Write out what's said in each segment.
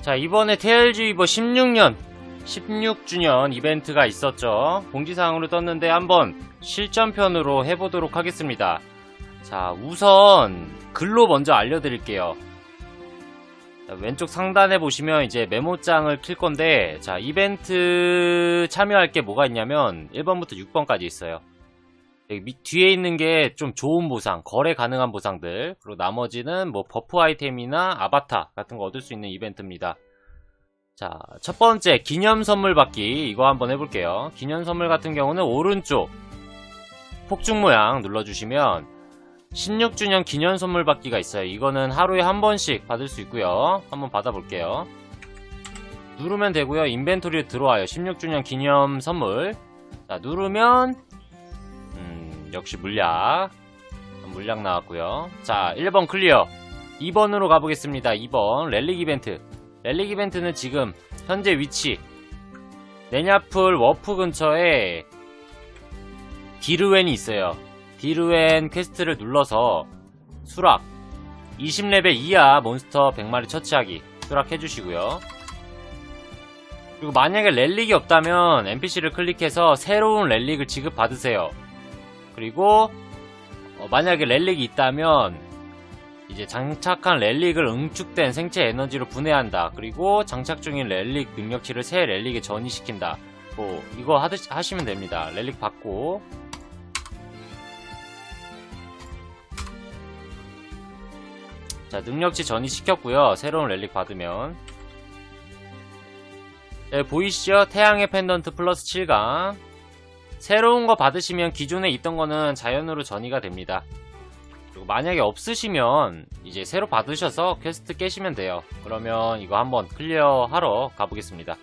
자, 이번에 TLG이버 16년, 16주년 이벤트가 있었죠. 공지사항으로 떴는데 한번 실전편으로 해보도록 하겠습니다. 자, 우선 글로 먼저 알려드릴게요. 자, 왼쪽 상단에 보시면 이제 메모장을 킬 건데, 자, 이벤트 참여할 게 뭐가 있냐면, 1번부터 6번까지 있어요. 밑 뒤에 있는 게 좀 좋은 보상, 거래 가능한 보상들, 그리고 나머지는 뭐 버프 아이템이나 아바타 같은 거 얻을 수 있는 이벤트입니다. 자, 첫 번째, 기념 선물 받기. 이거 한번 해볼게요. 기념 선물 같은 경우는 오른쪽, 폭죽 모양 눌러주시면, 16주년 기념 선물 받기가 있어요. 이거는 하루에 한 번씩 받을 수 있고요. 한번 받아볼게요. 누르면 되고요. 인벤토리에 들어와요. 16주년 기념 선물. 자, 누르면 음, 역시 물약. 물약 나왔고요. 자, 1번 클리어. 2번으로 가보겠습니다. 2번 렐릭 이벤트. 렐릭 이벤트는 지금 현재 위치 네냐풀 워프 근처에 디르웬이 있어요. 디르웬 퀘스트를 눌러서 수락 20레벨 이하 몬스터 100마리 처치하기 수락해주시고요. 그리고 만약에 렐릭이 없다면 NPC를 클릭해서 새로운 렐릭을 지급받으세요. 그리고 어, 만약에 렐릭이 있다면 이제 장착한 렐릭을 응축된 생체 에너지로 분해한다. 그리고 장착 중인 렐릭 능력치를 새 렐릭에 전이시킨다. 뭐 이거 하듯 하시면 됩니다. 렐릭 받고 자 능력치 전이시켰고요. 새로운 렐릭 받으면 네, 보이시죠? 태양의 펜던트 플러스 7강 새로운 거 받으시면 기존에 있던 거는 자연으로 전이가 됩니다. 그리고 만약에 없으시면 이제 새로 받으셔서 퀘스트 깨시면 돼요. 그러면 이거 한번 클리어하러 가보겠습니다.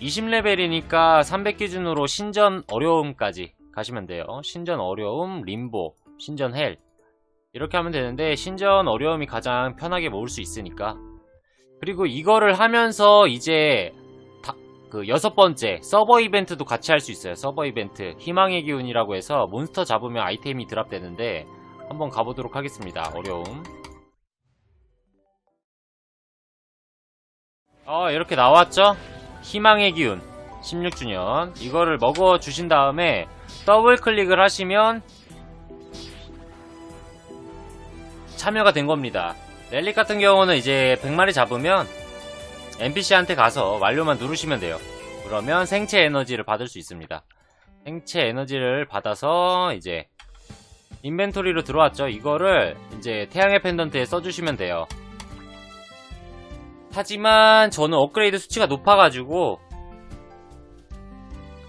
20레벨이니까 300 기준으로 신전 어려움까지 가시면 돼요. 신전 어려움, 림보, 신전 헬 이렇게 하면 되는데 신전 어려움이 가장 편하게 모을 수 있으니까 그리고 이거를 하면서 이제 다- 그 여섯 번째 서버 이벤트도 같이 할 수 있어요. 서버 이벤트 희망의 기운이라고 해서 몬스터 잡으면 아이템이 드랍되는데 한번 가보도록 하겠습니다. 어려움. 어 이렇게 나왔죠? 희망의 기운 16주년 이거를 먹어 주신 다음에 더블 클릭을 하시면 참여가 된 겁니다. 렐릭 같은 경우는 이제 100마리 잡으면 NPC한테 가서 완료만 누르시면 돼요. 그러면 생체 에너지를 받을 수 있습니다. 생체 에너지를 받아서 이제 인벤토리로 들어왔죠. 이거를 이제 태양의 펜던트에 써주시면 돼요. 하지만 저는 업그레이드 수치가 높아가지고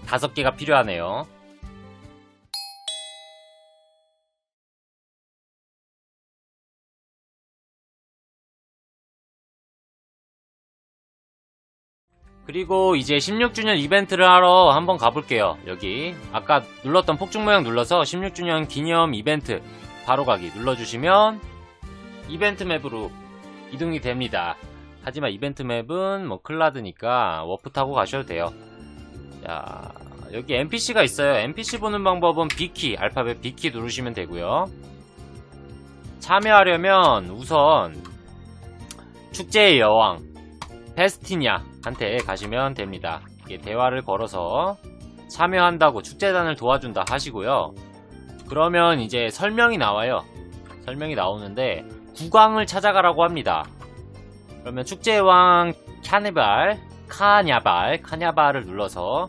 다섯 개가 필요하네요. 그리고 이제 16주년 이벤트를 하러 한번 가볼게요. 여기 아까 눌렀던 폭죽 모양 눌러서 16주년 기념 이벤트 바로 가기 눌러주시면 이벤트 맵으로 이동이 됩니다. 하지만 이벤트 맵은 뭐 클라드니까 워프 타고 가셔도 돼요. 자 여기 NPC가 있어요. NPC 보는 방법은 B키 알파벳 B키 누르시면 되고요. 참여하려면 우선 축제의 여왕 페스티냐 한테 가시면 됩니다. 대화를 걸어서 참여한다고 축제단을 도와준다 하시고요. 그러면 이제 설명이 나와요. 설명이 나오는데 국왕을 찾아가라고 합니다. 그러면 축제왕 카네발, 카냐발, 카냐발을 눌러서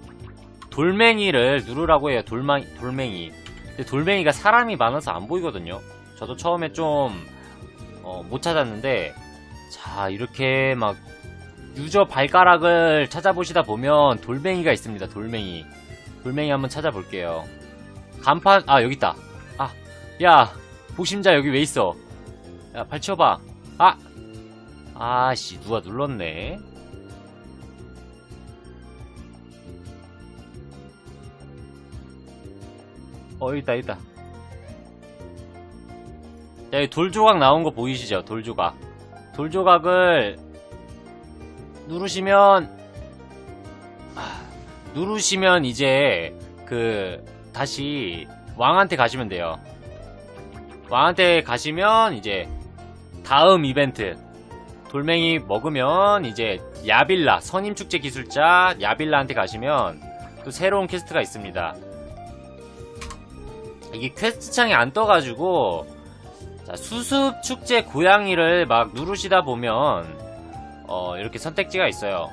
돌멩이를 누르라고 해요. 돌마, 돌멩이. 근데 돌멩이가 사람이 많아서 안 보이거든요. 저도 처음에 좀, 어, 못 찾았는데, 자, 이렇게 막 유저 발가락을 찾아보시다 보면 돌멩이가 있습니다. 돌멩이. 돌멩이 한번 찾아볼게요. 간판, 아, 여기 있다. 아, 야, 복심자 여기 왜 있어? 야, 발쳐봐. 아! 아씨, 누가 눌렀네. 어, 있다, 있다. 자, 여기 돌조각 나온 거 보이시죠? 돌조각. 돌조각을 누르시면 아, 누르시면 이제 그 다시 왕한테 가시면 돼요. 왕한테 가시면 이제 다음 이벤트 돌멩이 먹으면 이제 야빌라 선임축제 기술자 야빌라한테 가시면 또 새로운 퀘스트가 있습니다. 이게 퀘스트 창이 안 떠가지고 자, 수습 축제 고양이를 막 누르시다 보면 어, 이렇게 선택지가 있어요.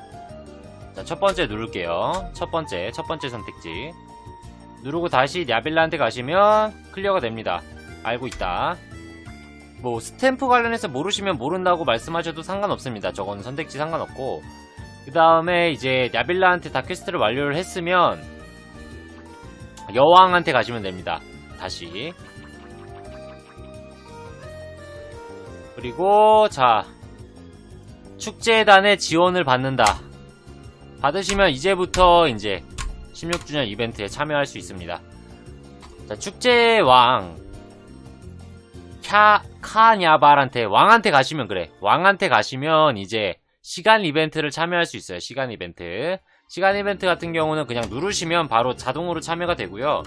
자, 첫 번째 누를게요. 첫 번째, 첫 번째 선택지. 누르고 다시 야빌라한테 가시면 클리어가 됩니다. 알고 있다. 뭐 스탬프 관련해서 모르시면 모른다고 말씀하셔도 상관없습니다. 저건 선택지 상관없고 그 다음에 이제 야빌라한테 다 퀘스트를 완료를 했으면 여왕한테 가시면 됩니다. 다시 그리고 자 축제단의 지원을 받는다. 받으시면 이제부터 이제 16주년 이벤트에 참여할 수 있습니다. 자, 축제왕 캬 카냐발한테 왕한테 가시면 그래. 왕한테 가시면 이제 시간 이벤트를 참여할 수 있어요. 시간 이벤트. 시간 이벤트 같은 경우는 그냥 누르시면 바로 자동으로 참여가 되고요.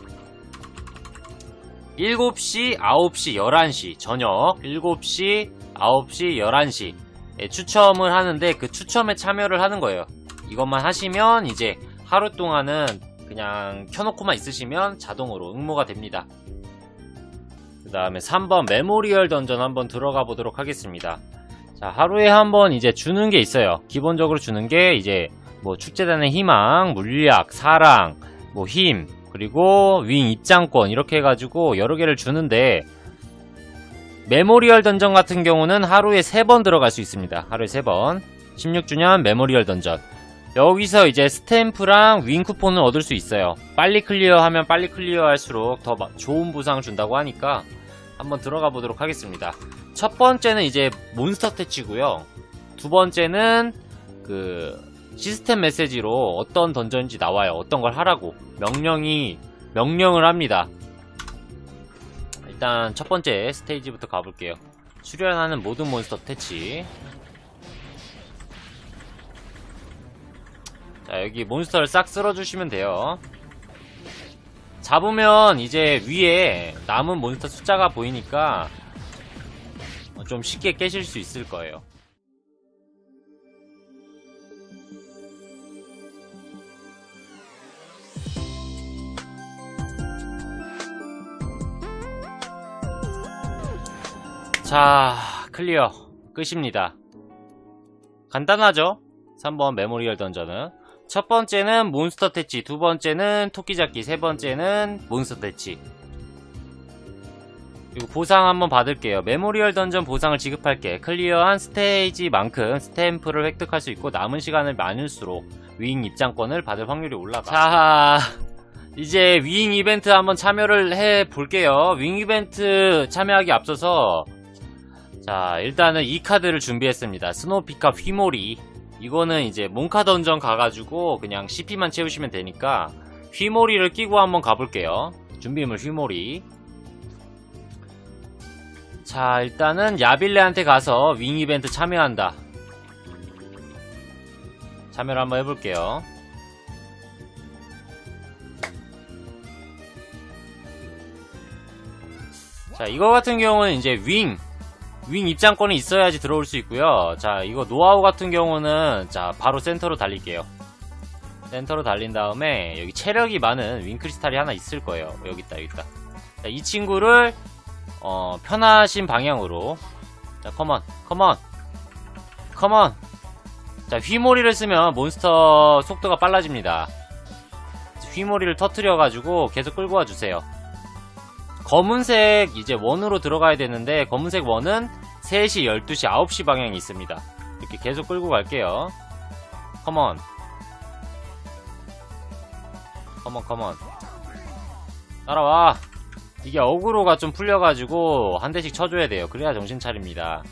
7시, 9시, 11시 저녁 7시, 9시, 11시 예, 추첨을 하는데 그 추첨에 참여를 하는 거예요. 이것만 하시면 이제 하루 동안은 그냥 켜놓고만 있으시면 자동으로 응모가 됩니다. 그 다음에 3번 메모리얼 던전 한번 들어가 보도록 하겠습니다. 자, 하루에 한 번 이제 주는 게 있어요. 기본적으로 주는 게 이제 뭐 축제단의 희망, 물약, 사랑, 뭐 힘, 그리고 윙 입장권 이렇게 해가지고 여러 개를 주는데 메모리얼 던전 같은 경우는 하루에 3번 들어갈 수 있습니다. 하루에 3번. 16주년 메모리얼 던전. 여기서 이제 스탬프랑 윙 쿠폰을 얻을 수 있어요. 빨리 클리어하면 빨리 클리어할수록 더 마- 좋은 보상 준다고 하니까 한번 들어가 보도록 하겠습니다. 첫 번째는 이제 몬스터 퇴치고요. 두 번째는 그 시스템 메시지로 어떤 던전인지 나와요. 어떤 걸 하라고 명령이 명령을 합니다. 일단 첫 번째 스테이지부터 가볼게요. 수련하는 모든 몬스터 퇴치. 자, 여기 몬스터를 싹 쓸어주시면 돼요. 잡으면 이제 위에 남은 몬스터 숫자가 보이니까 어, 좀 쉽게 깨실 수 있을 거예요. 자, 클리어. 끝입니다. 간단하죠? 3번 메모리얼 던전은. 첫 번째는 몬스터 퇴치, 두 번째는 토끼 잡기, 세 번째는 몬스터 퇴치. 그리고 보상 한번 받을게요. 메모리얼 던전 보상을 지급할게. 클리어한 스테이지만큼 스탬프를 획득할 수 있고 남은 시간을 많을수록 윙 입장권을 받을 확률이 올라가. 자, 이제 윙 이벤트 한번 참여를 해 볼게요. 윙 이벤트 참여하기 앞서서 자, 일단은 이 카드를 준비했습니다. 스노피카 휘몰이. 이거는 이제 몬카 던전 가가지고 그냥 CP만 채우시면 되니까 휘몰이를 끼고 한번 가볼게요. 준비물 휘몰이. 자, 일단은 야빌레한테 가서 윙 이벤트 참여한다. 참여를 한번 해볼게요. 자, 이거 같은 경우는 이제 윙, 윙 입장권이 있어야지 들어올 수 있고요. 자, 이거 노하우 같은 경우는 자, 바로 센터로 달릴게요. 센터로 달린 다음에 여기 체력이 많은 윙 크리스탈이 하나 있을 거예요. 여기 있다, 여기 있다. 자, 이 친구를 어, 편하신 방향으로 자, 컴온, 컴온. 컴온. 자, 휘몰이를 쓰면 몬스터 속도가 빨라집니다. 휘몰이를 터트려 가지고 계속 끌고 와 주세요. 검은색 이제 원으로 들어가야 되는데 검은색 원은 3시, 12시, 9시 방향이 있습니다. 이렇게 계속 끌고 갈게요. 컴온. 컴온, 컴온. 따라와. 이게 어그로가 좀 풀려가지고 한 대씩 쳐줘야 돼요. 그래야 정신 차립니다.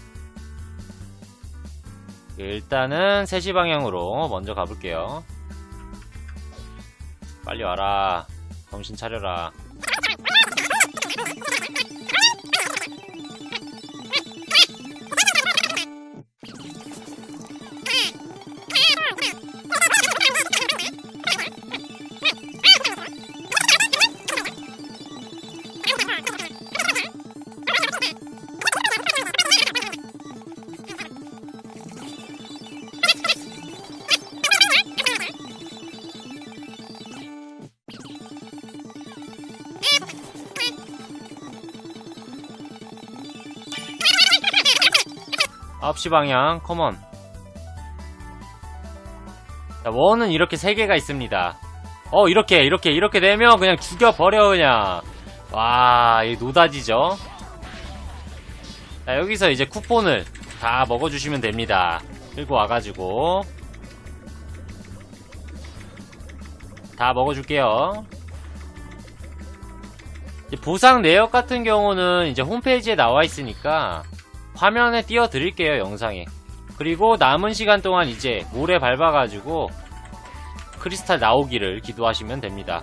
일단은 3시 방향으로 먼저 가볼게요. 빨리 와라. 정신 차려라. 9시 방향 컴온 자, 원은 이렇게 3개가 있습니다. 어 이렇게 이렇게 이렇게 되면 그냥 죽여버려 그냥. 와이 노다지죠? 자 여기서 이제 쿠폰을 다 먹어주시면 됩니다. 끌고 와가지고. 다 먹어줄게요. 보상 내역 같은 경우는 이제 홈페이지에 나와 있으니까 화면에 띄워 드릴게요 영상에. 그리고 남은 시간 동안 이제 모래 밟아가지고 크리스탈 나오기를 기도하시면 됩니다.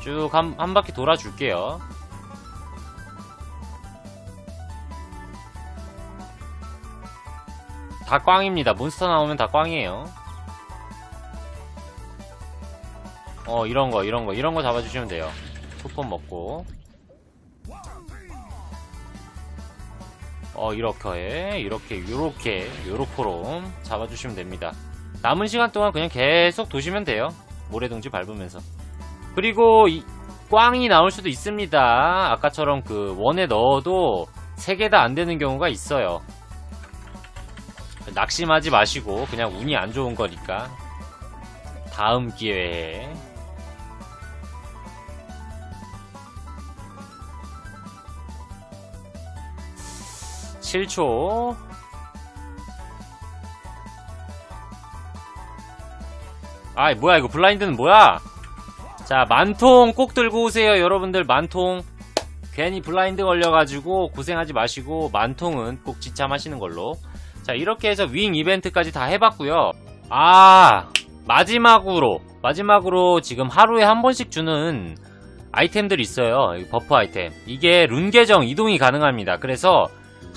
쭉 한 한 바퀴 돌아줄게요. 다 꽝입니다. 몬스터 나오면 다 꽝이에요. 어 이런거 이런거 이런거 잡아주시면 돼요. 쿠폰 먹고 어 이렇게 이렇게 요렇게 요렇게로 잡아주시면 됩니다. 남은 시간 동안 그냥 계속 도시면 돼요. 모래둥지 밟으면서. 그리고 이 꽝이 나올 수도 있습니다. 아까처럼 그 원에 넣어도 3개 다 안 되는 경우가 있어요. 낙심하지 마시고 그냥 운이 안 좋은 거니까 다음 기회에 7초. 아이, 뭐야, 이거 블라인드는 뭐야? 자, 만통 꼭 들고 오세요, 여러분들, 만통. 괜히 블라인드 걸려가지고 고생하지 마시고, 만통은 꼭 지참하시는 걸로. 자, 이렇게 해서 윙 이벤트까지 다 해봤고요 아, 마지막으로, 마지막으로 지금 하루에 한 번씩 주는 아이템들이 있어요. 이 버프 아이템. 이게 룬 계정 이동이 가능합니다. 그래서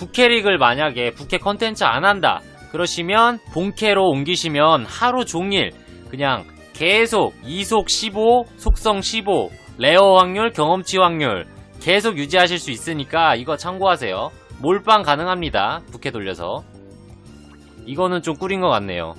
부캐릭을 만약에 부캐 컨텐츠 안 한다 그러시면 본캐로 옮기시면 하루 종일 그냥 계속 이속 15 속성 15 레어 확률 경험치 확률 계속 유지하실 수 있으니까 이거 참고하세요. 몰빵 가능합니다. 부캐 돌려서. 이거는 좀 꿀인 것 같네요